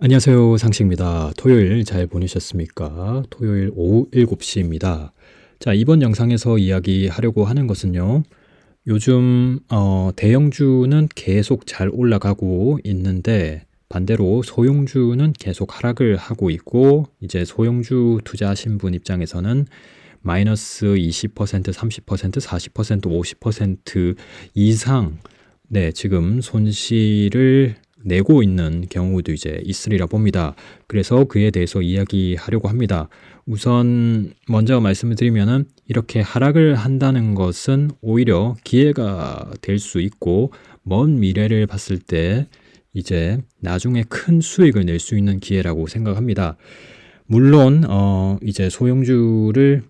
안녕하세요. 상식입니다. 토요일 잘 보내셨습니까? 토요일 오후 7시입니다. 자, 이번 영상에서 이야기하려고 하는 것은요. 요즘 어, 대형주는 계속 잘 올라가고 있는데 반대로 소형주는 계속 하락을 하고 있고 이제 소형주 투자하신 분 입장에서는 마이너스 20%, 30%, 40%, 50% 이상 네, 지금 손실을 내고 있는 경우도 이제 있으리라 봅니다. 그래서 그에 대해서 이야기하려고 합니다. 우선 먼저 말씀을 드리면은 이렇게 하락을 한다는 것은 오히려 기회가 될 수 있고 먼 미래를 봤을 때 이제 나중에 큰 수익을 낼 수 있는 기회라고 생각합니다. 물론 어 이제 소형주를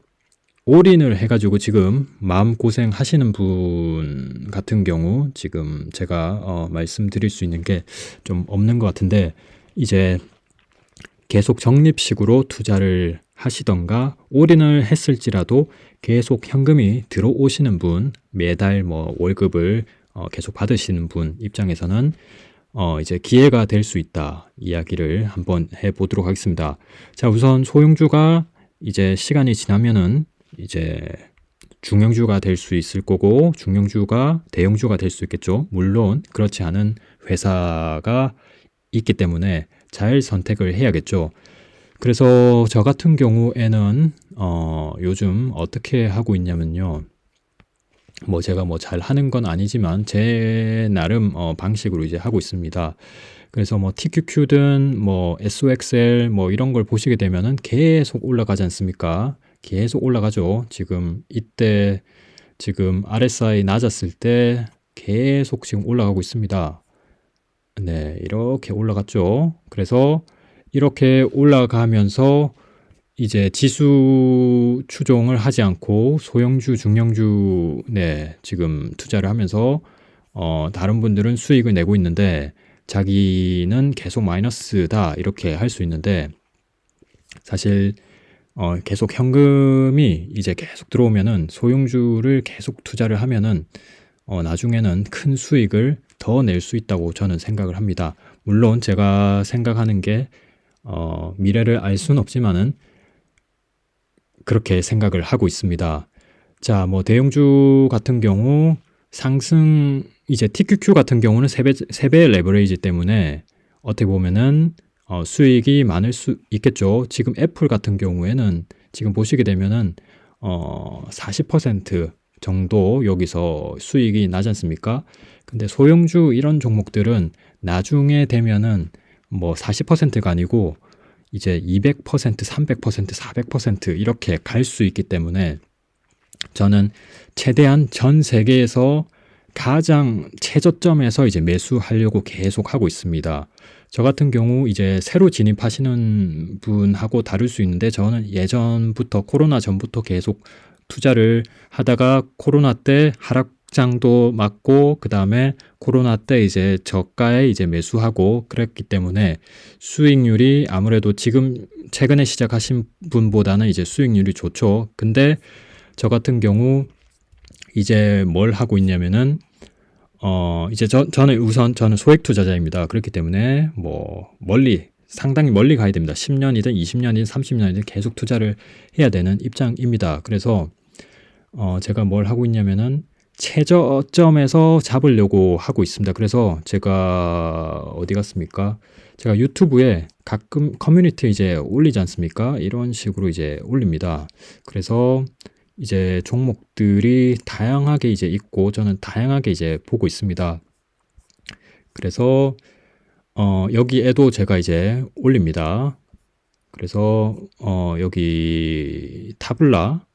올인을 해가지고 지금 마음고생 하시는 분 같은 경우 지금 제가 어, 말씀드릴 수 있는 게 좀 없는 것 같은데 이제 계속 적립식으로 투자를 하시던가 올인을 했을지라도 계속 현금이 들어오시는 분 매달 뭐 월급을 어, 계속 받으시는 분 입장에서는 어, 이제 기회가 될 수 있다 이야기를 한번 해보도록 하겠습니다. 자 우선 소형주가 이제 시간이 지나면은 이제 중형주가 될 수 있을 거고 중형주가 대형주가 될 수 있겠죠. 물론 그렇지 않은 회사가 있기 때문에 잘 선택을 해야겠죠. 그래서 저 같은 경우에는 어 요즘 어떻게 하고 있냐면요. 뭐 제가 뭐 잘 하는 건 아니지만 제 나름 어 방식으로 이제 하고 있습니다. 그래서 뭐 TQQ든 뭐 SOXL 뭐 이런 걸 보시게 되면은 계속 올라가지 않습니까? 계속 올라가죠. 지금 이때 지금 RSI 낮았을 때 계속 지금 올라가고 있습니다. 네, 이렇게 올라갔죠. 그래서 이렇게 올라가면서 이제 지수 추종을 하지 않고 소형주, 중형주, 네, 지금 투자를 하면서 어, 다른 분들은 수익을 내고 있는데 자기는 계속 마이너스다 이렇게 할 수 있는데 사실 어, 계속 현금이 이제 계속 들어오면은 소형주를 계속 투자를 하면은 어, 나중에는 큰 수익을 더 낼 수 있다고 저는 생각을 합니다. 물론 제가 생각하는 게 어, 미래를 알 수는 없지만은 그렇게 생각을 하고 있습니다. 자, 뭐 대형주 같은 경우 상승 이제 TQQ 같은 경우는 3배, 3배의 레버레이지 때문에 어떻게 보면은 어, 수익이 많을 수 있겠죠. 지금 애플 같은 경우에는 지금 보시게 되면은 어, 40% 정도 여기서 수익이 나지 않습니까? 근데 소형주 이런 종목들은 나중에 되면은 뭐 40%가 아니고 이제 200%, 300%, 400% 이렇게 갈 수 있기 때문에 저는 최대한 전 세계에서 가장 최저점에서 이제 매수하려고 계속 하고 있습니다. 저 같은 경우 이제 새로 진입하시는 분하고 다를 수 있는데 저는 예전부터 코로나 전부터 계속 투자를 하다가 코로나 때 하락장도 맞고 그 다음에 코로나 때 이제 저가에 이제 매수하고 그랬기 때문에 수익률이 아무래도 지금 최근에 시작하신 분보다는 이제 수익률이 좋죠. 근데 저 같은 경우 이제 뭘 하고 있냐면은 어 이제 저, 저는 우선 저는 소액 투자자입니다. 그렇기 때문에 뭐 멀리 상당히 멀리 가야 됩니다. 10년이든 20년이든 30년이든 계속 투자를 해야 되는 입장입니다. 그래서 어 제가 뭘 하고 있냐면은 최저점에서 잡으려고 하고 있습니다. 그래서 제가 어디 갔습니까? 제가 유튜브에 가끔 커뮤니티 이제 올리지 않습니까? 이런 식으로 이제 올립니다. 그래서 이제 종목들이 다양하게 이제 있고 저는 다양하게 이제 보고 있습니다. 그래서 어 여기에도 제가 이제 올립니다. 그래서 어 여기 타블라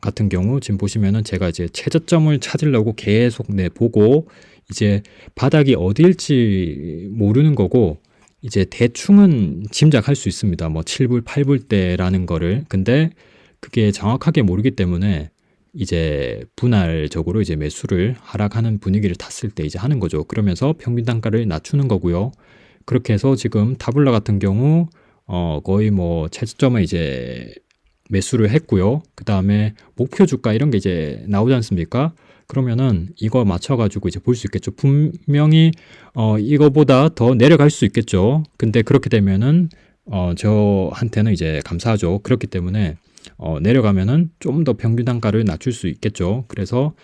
같은 경우 지금 보시면은 제가 이제 최저점을 찾으려고 계속 내 보고 이제 바닥이 어디일지 모르는 거고 이제 대충은 짐작할 수 있습니다. 뭐 7불, 8불 대라는 거를. 근데 그게 정확하게 모르기 때문에 이제 분할적으로 이제 매수를 하락하는 분위기를 탔을 때 이제 하는 거죠. 그러면서 평균 단가를 낮추는 거고요. 그렇게 해서 지금 타블라 같은 경우 어 거의 뭐 최저점에 이제 매수를 했고요. 그 다음에 목표 주가 이런 게 이제 나오지 않습니까? 그러면은 이거 맞춰가지고 이제 볼 수 있겠죠. 분명히 어 이거보다 더 내려갈 수 있겠죠. 근데 그렇게 되면은 어 저한테는 이제 감사하죠. 그렇기 때문에 어 내려가면은 좀 더 평균 단가를 낮출 수 있겠죠. 그래서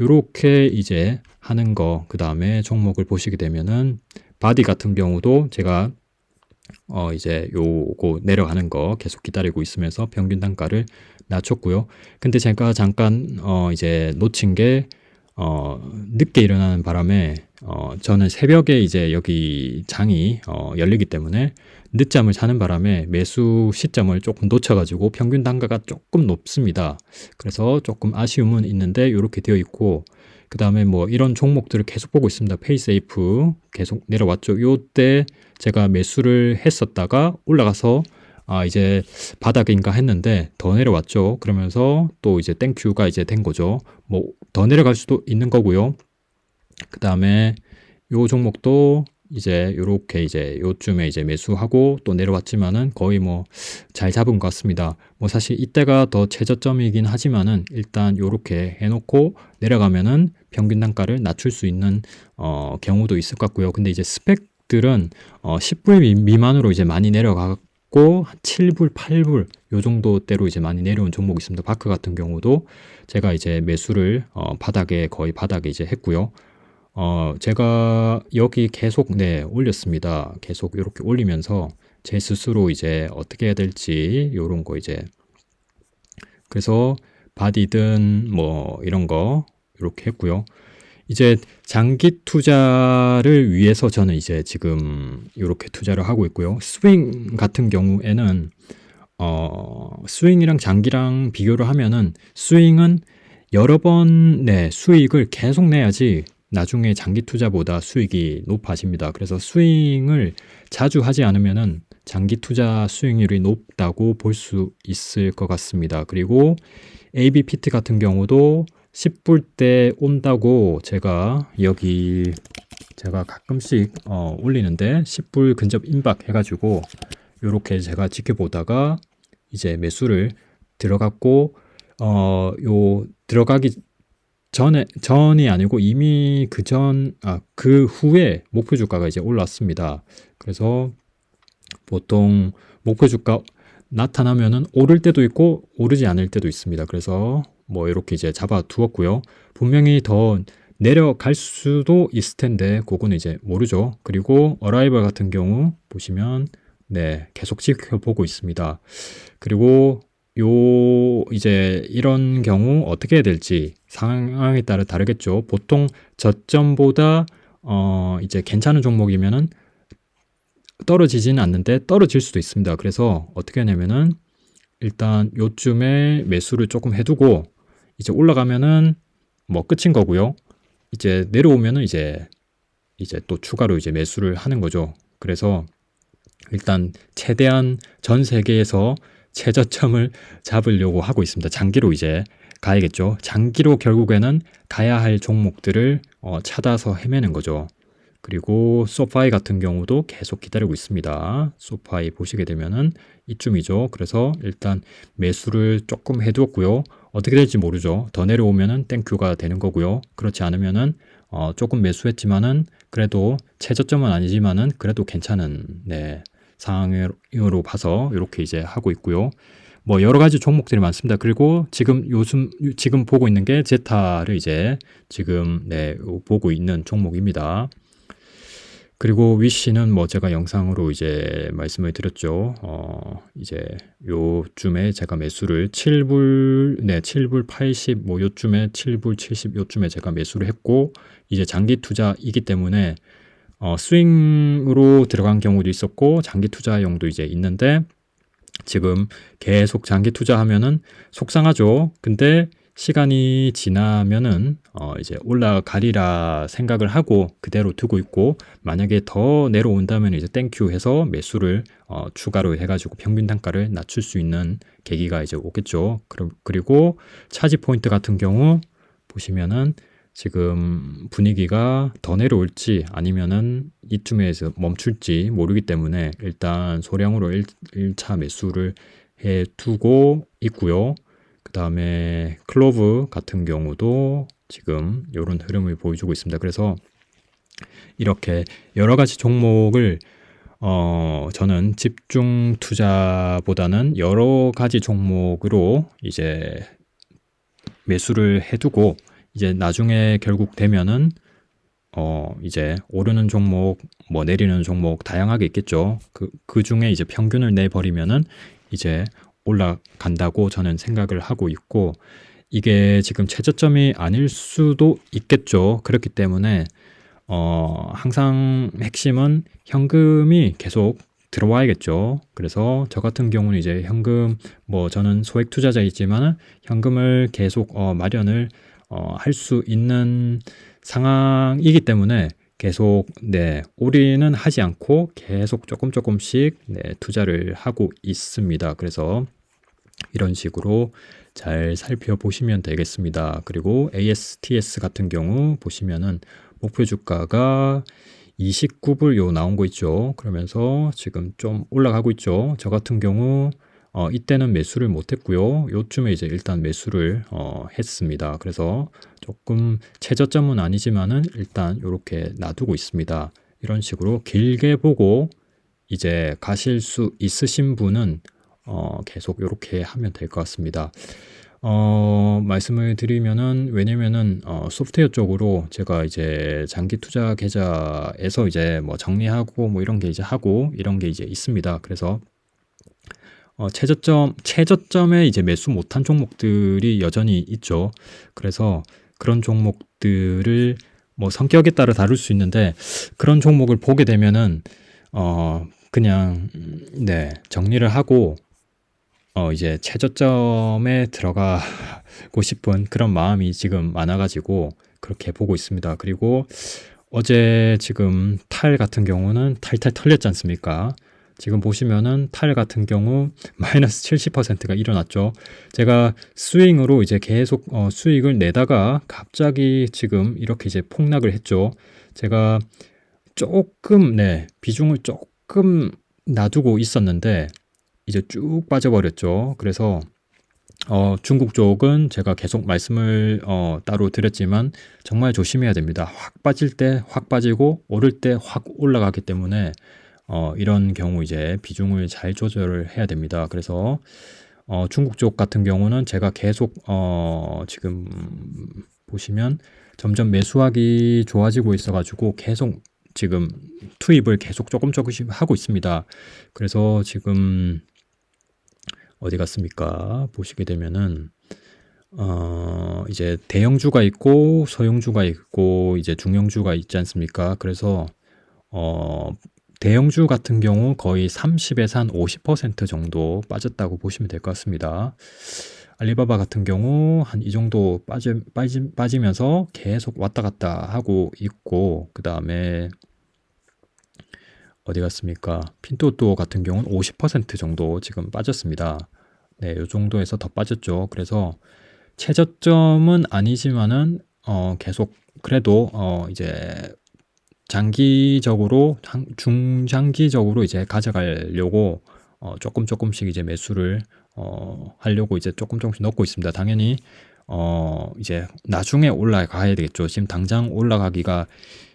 요렇게 이제 하는 거 그 다음에 종목을 보시게 되면은 바디 같은 경우도 제가 어 이제 요거 내려가는 거 계속 기다리고 있으면서 평균 단가를 낮췄고요. 근데 제가 잠깐 어 이제 놓친 게 어 늦게 일어나는 바람에 어 저는 새벽에 이제 여기 장이 어 열리기 때문에 늦잠을 자는 바람에 매수 시점을 조금 놓쳐 가지고 평균 단가가 조금 높습니다. 그래서 조금 아쉬움은 있는데 요렇게 되어 있고 그 다음에 뭐 이런 종목들을 계속 보고 있습니다. 페이세이프 계속 내려왔죠. 요때 제가 매수를 했었다가 올라가서 아 이제 바닥인가 했는데 더 내려왔죠. 그러면서 또 이제 땡큐가 이제 된 거죠. 뭐 더 내려갈 수도 있는 거고요. 그 다음에 요 종목도 이제 요렇게 이제 요쯤에 이제 매수하고 또 내려왔지만은 거의 뭐 잘 잡은 것 같습니다. 뭐 사실 이때가 더 최저점이긴 하지만은 일단 요렇게 해놓고 내려가면은 평균 단가를 낮출 수 있는 어 경우도 있을 것 같고요. 근데 이제 스펙들은 어 10불 미만으로 이제 많이 내려가 있고 7불, 8불 요 정도대로 이제 많이 내려온 종목이 있습니다. 바크 같은 경우도 제가 이제 매수를 어, 바닥에 거의 바닥에 이제 했고요. 어, 제가 여기 계속 네, 올렸습니다. 계속 이렇게 올리면서 제 스스로 이제 어떻게 해야 될지 요런 거 이제 그래서 바디든 뭐 이런 거 이렇게 했고요. 이제 장기 투자를 위해서 저는 이제 지금 이렇게 투자를 하고 있고요. 스윙 같은 경우에는 어, 스윙이랑 장기랑 비교를 하면은 스윙은 여러 번 네, 수익을 계속 내야지 나중에 장기 투자보다 수익이 높아집니다. 그래서 스윙을 자주 하지 않으면은 장기 투자 수익률이 높다고 볼 수 있을 것 같습니다. 그리고 AB 피트 같은 경우도 10불 때 온다고 제가 여기 제가 가끔씩 어, 올리는데 10불 근접 임박 해가지고 이렇게 제가 지켜보다가 이제 매수를 들어갔고 어 요 들어가기 전에 전이 아니고 이미 그전아그 후에 목표 주가가 이제 올랐습니다. 그래서 보통 목표 주가 나타나면은 오를 때도 있고 오르지 않을 때도 있습니다. 그래서 뭐 이렇게 이제 잡아 두었고요. 분명히 더 내려갈 수도 있을 텐데 그거는 이제 모르죠. 그리고 어라이벌 같은 경우 보시면 네, 계속 지켜보고 있습니다. 그리고 요 이제 이런 경우 어떻게 해야 될지 상황에 따라 다르겠죠. 보통 저점보다 어 이제 괜찮은 종목이면은 떨어지지는 않는데 떨어질 수도 있습니다. 그래서 어떻게 하냐면은 일단 요쯤에 매수를 조금 해두고 이제 올라가면은 뭐 끝인 거고요. 이제 내려오면은 이제 이제 또 추가로 이제 매수를 하는 거죠. 그래서 일단 최대한 전 세계에서 최저점을 잡으려고 하고 있습니다. 장기로 이제 가야겠죠. 장기로 결국에는 가야 할 종목들을 어, 찾아서 헤매는 거죠. 그리고 소파이 같은 경우도 계속 기다리고 있습니다. 소파이 보시게 되면은 이쯤이죠. 그래서 일단 매수를 조금 해두었고요. 어떻게 될지 모르죠. 더 내려오면은 땡큐가 되는 거고요. 그렇지 않으면은 어, 조금 매수했지만은 그래도 최저점은 아니지만은 그래도 괜찮은 네, 상황으로 봐서 이렇게 이제 하고 있고요. 뭐 여러 가지 종목들이 많습니다. 그리고 지금 요즘 지금 보고 있는 게 제타를 이제 지금 네 보고 있는 종목입니다. 그리고 위시는 뭐 제가 영상으로 이제 말씀을 드렸죠. 어, 이제 요쯤에 제가 매수를 7불, 네, 7불 80, 뭐 요쯤에 7불 70 요쯤에 제가 매수를 했고, 이제 장기 투자이기 때문에 어, 스윙으로 들어간 경우도 있었고, 장기 투자용도 이제 있는데, 지금 계속 장기 투자하면은 속상하죠. 근데 시간이 지나면은 어 이제 올라가리라 생각을 하고 그대로 두고 있고 만약에 더 내려온다면 이제 땡큐 해서 매수를 어 추가로 해가지고 평균 단가를 낮출 수 있는 계기가 이제 오겠죠. 그리고 차지 포인트 같은 경우 보시면은 지금 분위기가 더 내려올지 아니면은 이쯤에서 멈출지 모르기 때문에 일단 소량으로 1, 1차 매수를 해 두고 있고요. 그 다음에 클로브 같은 경우도 지금 이런 흐름을 보여주고 있습니다. 그래서 이렇게 여러 가지 종목을 어, 저는 집중 투자보다는 여러 가지 종목으로 이제 매수를 해두고 이제 나중에 결국 되면은 어, 이제 오르는 종목, 뭐 내리는 종목 다양하게 있겠죠. 그, 그 중에 이제 평균을 내 버리면은 이제 올라간다고 저는 생각을 하고 있고 이게 지금 최저점이 아닐 수도 있겠죠. 그렇기 때문에 어, 항상 핵심은 현금이 계속 들어와야겠죠. 그래서 저 같은 경우는 이제 현금 뭐 저는 소액 투자자이지만 현금을 계속 어, 마련을 어, 할 수 있는 상황이기 때문에 계속 네 올인은 하지 않고 계속 조금 조금씩 네, 투자를 하고 있습니다. 그래서 이런 식으로 잘 살펴보시면 되겠습니다. 그리고 ASTS 같은 경우 보시면은 목표 주가가 29불 요 나온 거 있죠. 그러면서 지금 좀 올라가고 있죠. 저 같은 경우 어, 이때는 매수를 못했고요. 요쯤에 이제 일단 매수를 어, 했습니다. 그래서 조금 최저점은 아니지만은 일단 이렇게 놔두고 있습니다. 이런 식으로 길게 보고 이제 가실 수 있으신 분은 어, 계속 이렇게 하면 될 것 같습니다. 어, 말씀을 드리면은 왜냐면은 어, 소프트웨어 쪽으로 제가 이제 장기 투자 계좌에서 이제 뭐 정리하고 뭐 이런 게 이제 하고 이런 게 이제 있습니다. 그래서 어, 최저점 최저점에 이제 매수 못한 종목들이 여전히 있죠. 그래서 그런 종목들을 뭐 성격에 따라 다룰 수 있는데 그런 종목을 보게 되면은 어 그냥 네 정리를 하고 어 이제 최저점에 들어가고 싶은 그런 마음이 지금 많아가지고 그렇게 보고 있습니다. 그리고 어제 지금 탈 같은 경우는 탈탈 털렸지 않습니까? 지금 보시면은 탈 같은 경우 마이너스 70%가 일어났죠. 제가 스윙으로 이제 계속 어, 수익을 내다가 갑자기 지금 이렇게 이제 폭락을 했죠. 제가 조금 네 비중을 조금 놔두고 있었는데 이제 쭉 빠져버렸죠. 그래서 어, 중국 쪽은 제가 계속 말씀을 어, 따로 드렸지만 정말 조심해야 됩니다. 확 빠질 때 확 빠지고 오를 때 확 올라가기 때문에 어, 이런 경우 이제 비중을 잘 조절을 해야 됩니다. 그래서 어, 중국 쪽 같은 경우는 제가 계속 어, 지금 보시면 점점 매수하기 좋아지고 있어가지고 계속 지금 투입을 계속 조금 조금씩 하고 있습니다. 그래서 지금 어디 갔습니까? 보시게 되면은 어, 이제 대형주가 있고 소형주가 있고 이제 중형주가 있지 않습니까? 그래서 어, 대형주 같은 경우 거의 30에서 한 50% 정도 빠졌다고 보시면 될 것 같습니다. 알리바바 같은 경우 한 이 정도 빠지, 빠지, 빠지면서 계속 왔다 갔다 하고 있고 그 다음에 어디 갔습니까? 핀토또 같은 경우는 50% 정도 지금 빠졌습니다. 네, 이 정도에서 더 빠졌죠. 그래서 최저점은 아니지만은 어, 계속 그래도 어, 이제 장기적으로 중장기적으로 이제 가져가려고 어, 조금 조금씩 이제 매수를 어, 하려고 이제 조금 조금씩 넣고 있습니다. 당연히 어, 이제 나중에 올라가야 되겠죠. 지금 당장 올라가기가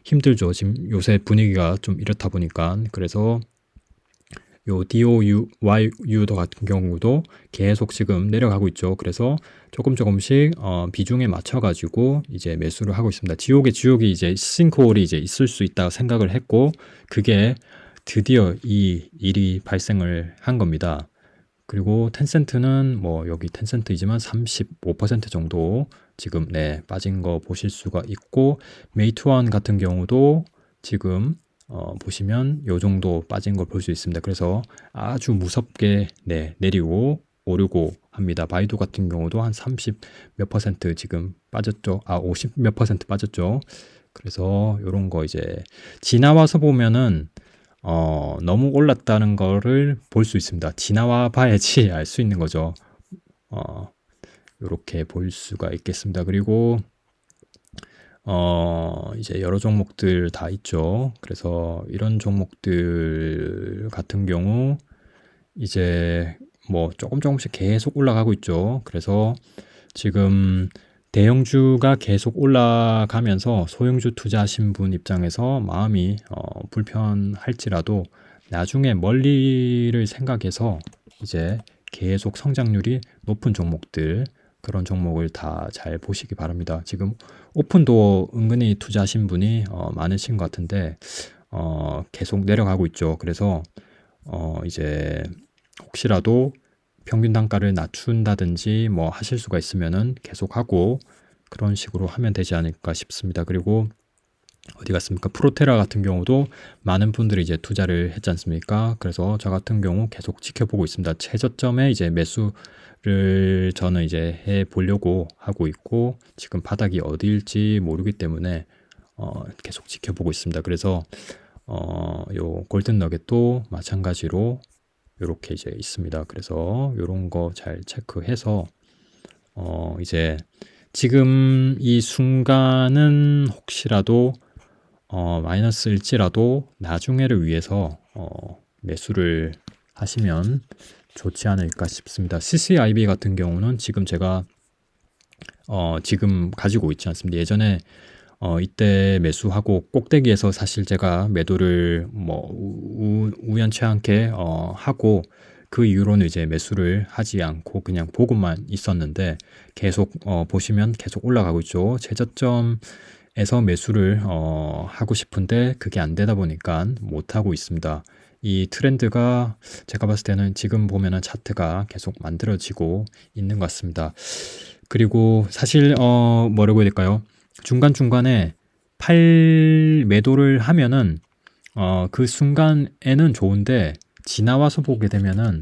힘들죠. 지금 요새 분위기가 좀 이렇다 보니까 그래서 요 DOU, YU도 같은 경우도 계속 지금 내려가고 있죠. 그래서 조금 조금씩 어, 비중에 맞춰가지고 이제 매수를 하고 있습니다. 지옥의 지옥이 이제 싱크홀이 이제 있을 수 있다 생각을 했고 그게 드디어 이 일이 발생을 한 겁니다. 그리고 텐센트는 뭐 여기 텐센트이지만 35% 정도 지금 네 빠진 거 보실 수가 있고 메이투원 같은 경우도 지금 어, 보시면 요 정도 빠진 걸 볼 수 있습니다. 그래서 아주 무섭게 네, 내리고 오르고 합니다. 바이두 같은 경우도 한 30 몇 퍼센트 지금 빠졌죠. 아, 50 몇 퍼센트 빠졌죠. 그래서 요런 거 이제 지나와서 보면은 어, 너무 올랐다는 거를 볼 수 있습니다. 지나와 봐야지 알 수 있는 거죠. 어, 요렇게 볼 수가 있겠습니다. 그리고 어, 이제 여러 종목들 다 있죠. 그래서 이런 종목들 같은 경우 이제 뭐 조금 조금씩 계속 올라가고 있죠. 그래서 지금 대형주가 계속 올라가면서 소형주 투자하신 분 입장에서 마음이 어, 불편할지라도 나중에 멀리를 생각해서 이제 계속 성장률이 높은 종목들 그런 종목을 다 잘 보시기 바랍니다. 지금 오픈도어 은근히 투자하신 분이 어, 많으신 것 같은데 어, 계속 내려가고 있죠. 그래서 어, 이제 혹시라도 평균 단가를 낮춘다든지 뭐 하실 수가 있으면은 계속 하고 그런 식으로 하면 되지 않을까 싶습니다. 그리고 어디 갔습니까? 프로테라 같은 경우도 많은 분들이 이제 투자를 했지 않습니까? 그래서 저 같은 경우 계속 지켜보고 있습니다. 최저점에 이제 매수를 저는 이제 해 보려고 하고 있고 지금 바닥이 어디일지 모르기 때문에 어 계속 지켜보고 있습니다. 그래서 어 요 골든 너겟도 마찬가지로 요렇게 이제 있습니다. 그래서 요런 거 잘 체크해서 어 이제 지금 이 순간은 혹시라도 어 마이너스일지라도 나중에를 위해서 어 매수를 하시면 좋지 않을까 싶습니다. CCIB 같은 경우는 지금 제가 어 지금 가지고 있지 않습니다. 예전에 어 이때 매수하고 꼭대기에서 사실 제가 매도를 뭐 우, 우연치 않게 어 하고 그 이후로는 이제 매수를 하지 않고 그냥 보고만 있었는데 계속 어 보시면 계속 올라가고 있죠. 최저점 에서 매수를 어 하고 싶은데 그게 안 되다 보니까 못 하고 있습니다. 이 트렌드가 제가 봤을 때는 지금 보면은 차트가 계속 만들어지고 있는 것 같습니다. 그리고 사실 어 뭐라고 해야 될까요? 중간 중간에 팔 매도를 하면은 어, 그 순간에는 좋은데 지나와서 보게 되면은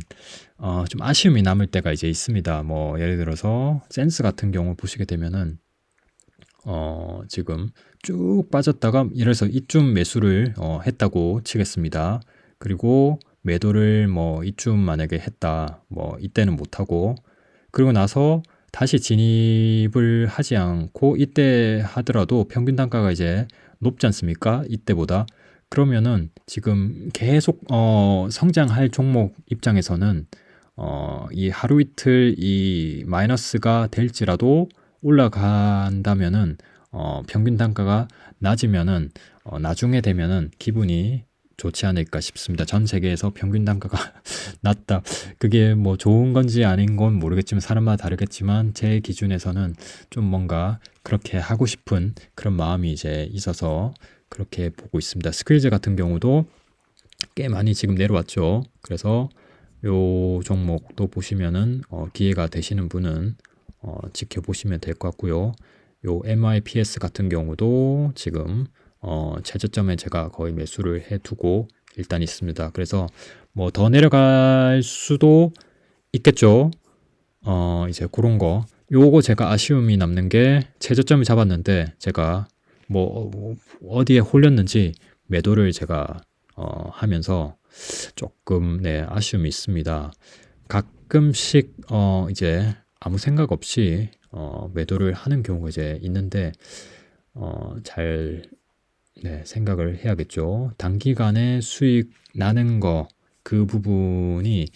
어, 좀 아쉬움이 남을 때가 이제 있습니다. 뭐 예를 들어서 센스 같은 경우 보시게 되면은 어, 지금 쭉 빠졌다가 이래서 이쯤 매수를 어, 했다고 치겠습니다. 그리고 매도를 뭐 이쯤 만약에 했다. 뭐 이때는 못 하고 그리고 나서 다시 진입을 하지 않고 이때 하더라도 평균 단가가 이제 높지 않습니까? 이때보다. 그러면은 지금 계속 어 성장할 종목 입장에서는 어이 하루 이틀 이 마이너스가 될지라도 올라간다면은 어 평균 단가가 낮으면은 어 나중에 되면은 기분이 좋지 않을까 싶습니다. 전 세계에서 평균 단가가 낮다. 그게 뭐 좋은 건지 아닌 건 모르겠지만 사람마다 다르겠지만 제 기준에서는 좀 뭔가 그렇게 하고 싶은 그런 마음이 이제 있어서 그렇게 보고 있습니다. 스퀴즈 같은 경우도 꽤 많이 지금 내려왔죠. 그래서 요 종목도 보시면은 어, 기회가 되시는 분은 어, 지켜보시면 될 것 같고요. 요 MIPS 같은 경우도 지금 어, 최저점에 제가 거의 매수를 해두고 일단 있습니다. 그래서 뭐 더 내려갈 수도 있겠죠. 어, 이제 그런 거. 요거 제가 아쉬움이 남는 게 최저점을 잡았는데 제가 뭐 어디에 홀렸는지 매도를 제가 어, 하면서 조금 네 아쉬움이 있습니다. 가끔씩 어, 이제 아무 생각 없이 어, 매도를 하는 경우가 이제 있는데 어, 잘 네, 생각을 해야겠죠. 단기간에 수익 나는 거, 그 부분이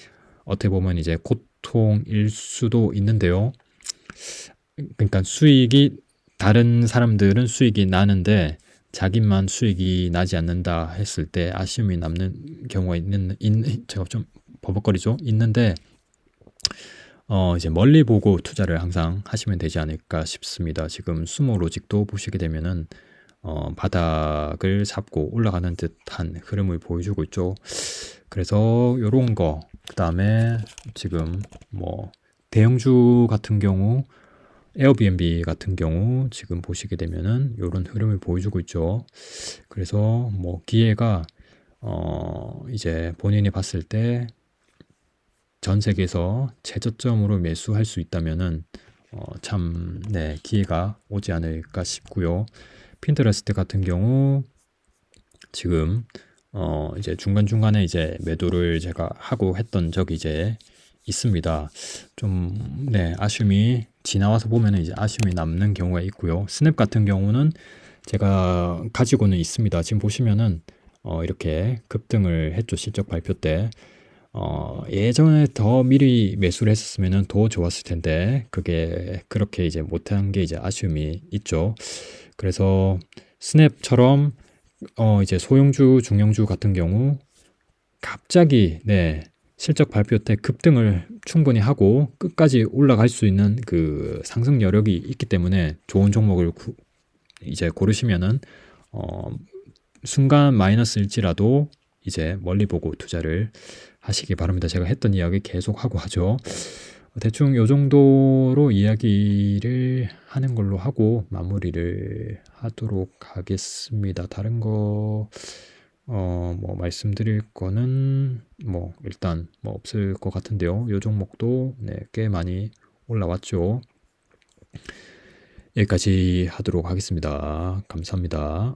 어떻게 보면 이제 고통일 수도 있는데요. 그러니까 수익이 다른 사람들은 수익이 나는데 자기만 수익이 나지 않는다 했을 때 아쉬움이 남는 경우가 있는, 있는 제가 좀 버벅거리죠. 있는데 어 이제 멀리 보고 투자를 항상 하시면 되지 않을까 싶습니다. 지금 수모 로직도 보시게 되면은 어, 바닥을 잡고 올라가는 듯한 흐름을 보여주고 있죠. 그래서 요런 거, 그 다음에 지금 뭐 대형주 같은 경우, 에어비앤비 같은 경우 지금 보시게 되면은 요런 흐름을 보여주고 있죠. 그래서 뭐 기회가 어, 이제 본인이 봤을 때 전 세계에서 최저점으로 매수할 수 있다면은 어, 참, 네, 기회가 오지 않을까 싶고요. 핀터레스트 같은 경우 지금 어 이제 중간중간에 이제 매도를 제가 하고 했던 적이 이제 있습니다. 좀 네, 아쉬움이 지나와서 보면 이제 아쉬움이 남는 경우가 있고요. 스냅 같은 경우는 제가 가지고는 있습니다. 지금 보시면은 어 이렇게 급등을 했죠. 실적 발표 때. 어, 예전에 더 미리 매수를 했었으면 더 좋았을 텐데 그게 그렇게 이제 못한 게 이제 아쉬움이 있죠. 그래서 스냅처럼 어, 이제 소형주, 중형주 같은 경우 갑자기 네 실적 발표 때 급등을 충분히 하고 끝까지 올라갈 수 있는 그 상승 여력이 있기 때문에 좋은 종목을 구, 이제 고르시면은 어, 순간 마이너스일지라도 이제 멀리 보고 투자를 하시기 바랍니다. 제가 했던 이야기 계속 하고 하죠. 대충 요 정도로 이야기를 하는 걸로 하고 마무리를 하도록 하겠습니다. 다른 거, 어, 뭐 말씀드릴 거는 뭐 일단 뭐 없을 것 같은데요. 요 종목도 네, 꽤 많이 올라왔죠. 여기까지 하도록 하겠습니다. 감사합니다.